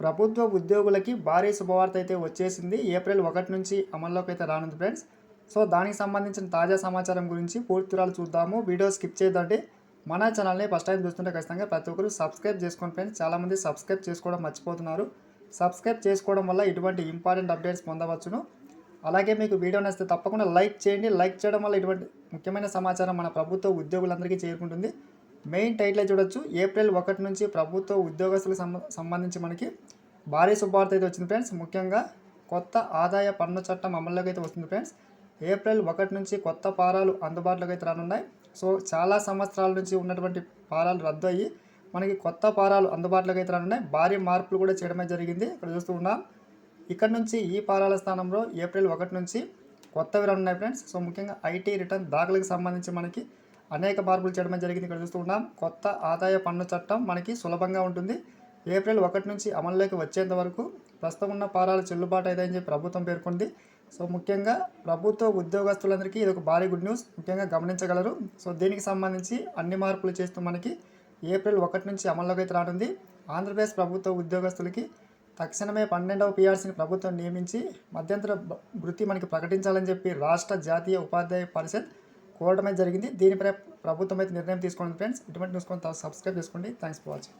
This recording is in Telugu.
ప్రభుత్వ ఉద్యోగులకి భారీ శుభవార్త అయితే వచ్చేసింది. ఏప్రిల్ ఒకటి నుంచి అమల్లోకి అయితే రానుంది ఫ్రెండ్స్. సో దానికి సంబంధించిన తాజా సమాచారం గురించి పూర్తిరాలు చూద్దాము. వీడియో స్కిప్ చేయదండి. మన ఛానల్ని ఫస్ట్ టైం చూస్తుంటే ఖచ్చితంగా ప్రతి ఒక్కరు సబ్స్క్రైబ్ చేసుకోండి ఫ్రెండ్స్. చాలామంది సబ్స్క్రైబ్ చేసుకోవడం మర్చిపోతున్నారు. సబ్స్క్రైబ్ చేసుకోవడం వల్ల ఇటువంటి ఇంపార్టెంట్ అప్డేట్స్ పొందవచ్చును. అలాగే మీకు వీడియో నచ్చితే తప్పకుండా లైక్ చేయండి. లైక్ చేయడం వల్ల ఇటువంటి ముఖ్యమైన సమాచారం మన ప్రభుత్వ ఉద్యోగులందరికీ చేరుకుంటుంది. మెయిన్ టైటిల్ చూడొచ్చు. ఏప్రిల్ ఒకటి నుంచి ప్రభుత్వ ఉద్యోగస్తులకు సంబంధించి మనకి భారీ శుభార్త అయితే వచ్చింది ఫ్రెండ్స్. ముఖ్యంగా కొత్త ఆదాయ పన్ను చట్టం అమల్లోకి అయితే వస్తుంది ఫ్రెండ్స్. ఏప్రిల్ ఒకటి నుంచి కొత్త పారాలు అందుబాటులోకి అయితే రానున్నాయి. సో చాలా సంవత్సరాల నుంచి ఉన్నటువంటి పారాలు రద్దు అయ్యి మనకి కొత్త పారాలు అందుబాటులోకి అయితే రానున్నాయి. భారీ మార్పులు కూడా చేయడమే జరిగింది. ఇక్కడ చూస్తూ ఉన్నాం. ఇక్కడ నుంచి ఈ పారాల స్థానంలో ఏప్రిల్ ఒకటి నుంచి కొత్తవి ఉన్నాయి ఫ్రెండ్స్. సో ముఖ్యంగా ఐటీ రిటర్న్ దాఖలకు సంబంధించి మనకి అనేక మార్పులు చేయడం జరిగింది. ఇక్కడ చూస్తూ ఉన్నాం. కొత్త ఆదాయ పన్ను చట్టం మనకి సులభంగా ఉంటుంది. ఏప్రిల్ ఒకటి నుంచి అమల్లోకి వచ్చేంత వరకు ప్రస్తుతం ఉన్న పారాలు చెల్లుబాటు అయిందని చెప్పి ప్రభుత్వం పేర్కొంది. సో ముఖ్యంగా ప్రభుత్వ ఉద్యోగస్తులందరికీ ఇది ఒక భారీ గుడ్ న్యూస్. ముఖ్యంగా గమనించగలరు. సో దీనికి సంబంధించి అన్ని మార్పులు చేస్తూ మనకి ఏప్రిల్ ఒకటి నుంచి అమల్లోకి అయితే రానుంది. ఆంధ్రప్రదేశ్ ప్రభుత్వ ఉద్యోగస్తులకి తక్షణమే పన్నెండవ పిఆర్సీని ప్రభుత్వం నియమించి మధ్యంతర వృత్తి మనకి ప్రకటించాలని చెప్పి రాష్ట్ర జాతీయ ఉపాధ్యాయ పరిషత్ కోరడమే జరిగింది. దీనిపై ప్రభుత్వం అయితే నిర్ణయం తీసుకోండి ఫ్రెండ్స్. ఇటువంటి న్యూస్ కొంత సబ్స్క్రైబ్ చేసుకోండి. Thanks for watching.